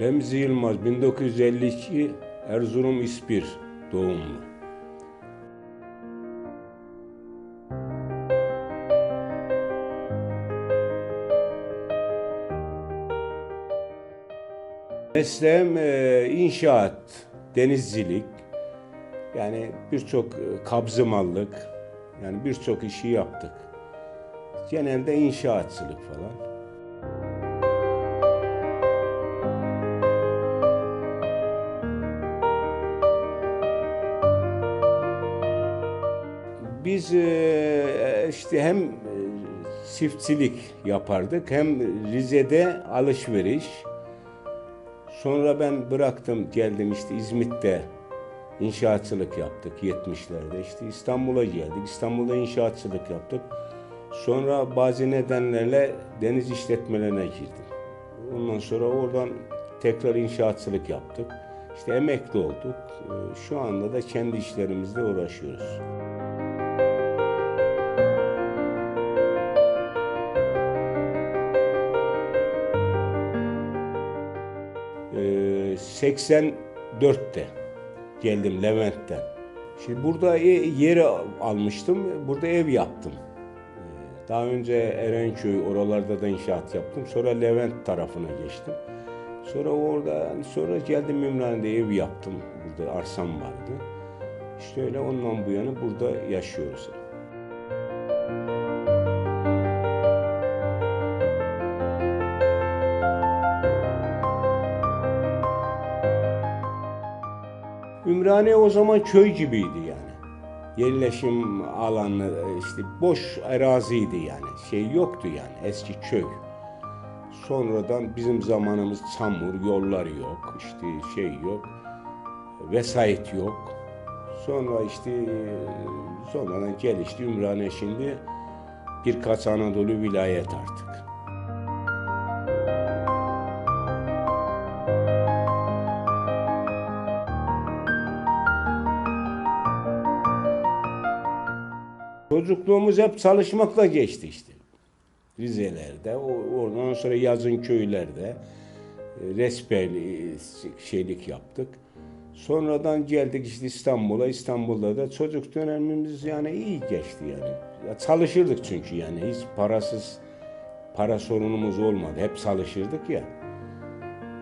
Remzi Yılmaz 1952 Erzurum İspir doğumlu. Mesleğim e, inşaat, denizcilik. Yani birçok e, kabzımallık, yani birçok işi yaptık. Genelde inşaatçılık falan. Biz e, işte hem e, çiftçilik yapardık hem Rize'de alışveriş. Sonra ben bıraktım geldim işte İzmit'te inşaatçılık yaptık 70'lerde. İşte İstanbul'a geldik. İstanbul'da inşaatçılık yaptık. Sonra bazı nedenlerle deniz işletmelerine girdim. Ondan sonra oradan tekrar inşaatçılık yaptık. İşte emekli olduk. Ee, Şu anda da kendi işlerimizle uğraşıyoruz. 84'te geldim Levent'ten. Şimdi burada e- yeri almıştım, burada ev yaptım. Ee, Daha önce Erenköy oralarda da inşaat yaptım. Sonra Levent tarafına geçtim. Sonra orada sonra geldim Ümraniye'de ev yaptım. Burada arsam vardı. İşte öyle ondan bu yana burada yaşıyoruz. Ümraniye o zaman köy gibiydi yani. Yerleşim alanı işte boş araziydi yani. Şey yoktu yani eski köy. Sonradan bizim zamanımız çamur, yollar yok, işte şey yok, vesayet yok. Sonra işte sonradan gelişti Ümraniye şimdi birkaç Anadolu vilayet artık. Çocukluğumuz hep çalışmakla geçti işte. Rize'lerde, oradan sonra yazın köylerde e, resbeli şeylik yaptık. Sonradan geldik işte İstanbul'a. İstanbul'da da çocuk dönemimiz yani iyi geçti yani. Ya çalışırdık çünkü yani hiç parasız para sorunumuz olmadı. Hep çalışırdık ya.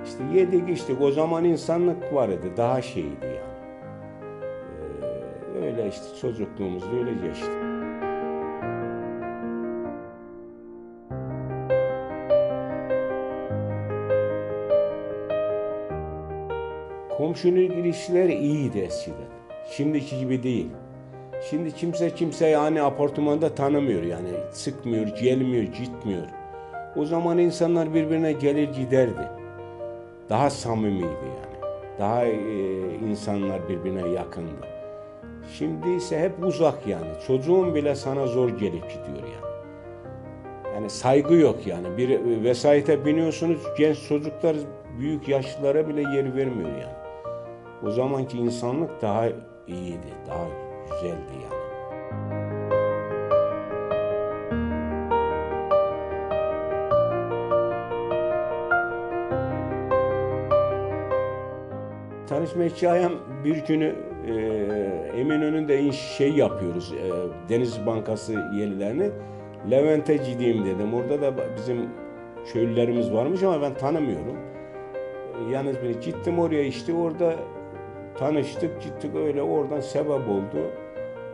İşte yedik içtik. O zaman insanlık vardı. Daha şeydi yani. Ee, öyle işte çocukluğumuz öyle geçti. Komşuluk ilişkileri iyiydi eskiden. Şimdiki gibi değil. Şimdi kimse kimse yani apartmanda tanımıyor yani sıkmıyor, gelmiyor, gitmiyor. O zaman insanlar birbirine gelir giderdi. Daha samimiydi yani. Daha e, insanlar birbirine yakındı. Şimdi ise hep uzak yani. Çocuğun bile sana zor gelip gidiyor yani. Yani saygı yok yani. Bir vesayete biniyorsunuz genç çocuklar büyük yaşlılara bile yer vermiyor yani. O zamanki insanlık daha iyiydi, daha güzeldi yani. Tanışma hikayem bir günü e, Eminönü'nde şey yapıyoruz. E, Deniz Bankası yerlerini. Levent'e gideyim dedim. Orada da bizim köylülerimiz varmış ama ben tanımıyorum. E, yalnız bir gittim oraya işte orada tanıştık gittik öyle oradan sebep oldu.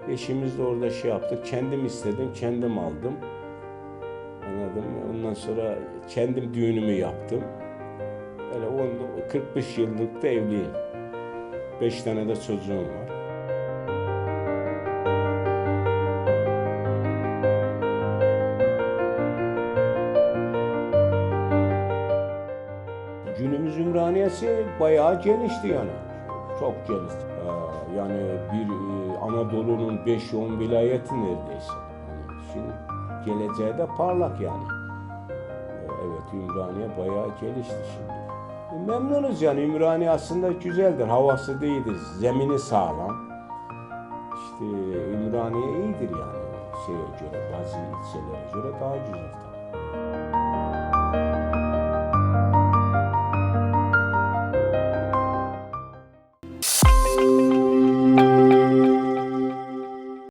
Eşimiz de orada şey yaptık. Kendim istedim, kendim aldım. Anladım. Ondan sonra kendim düğünümü yaptım. Öyle 10 45 yıllık da evliyim. 5 tane de çocuğum var. Günümüz Ümraniyesi bayağı genişti yani. Çok geniş. Ee, yani bir e, Anadolu'nun 5-10 vilayeti neredeyse. Yani şimdi geleceği de parlak yani. Ee, Evet Ümraniye bayağı gelişti şimdi. E, Memnunuz yani Ümraniye aslında güzeldir. Havası da iyidir. Zemini sağlam. İşte Ümraniye iyidir yani şeye göre, bazı ilçelere göre daha güzel.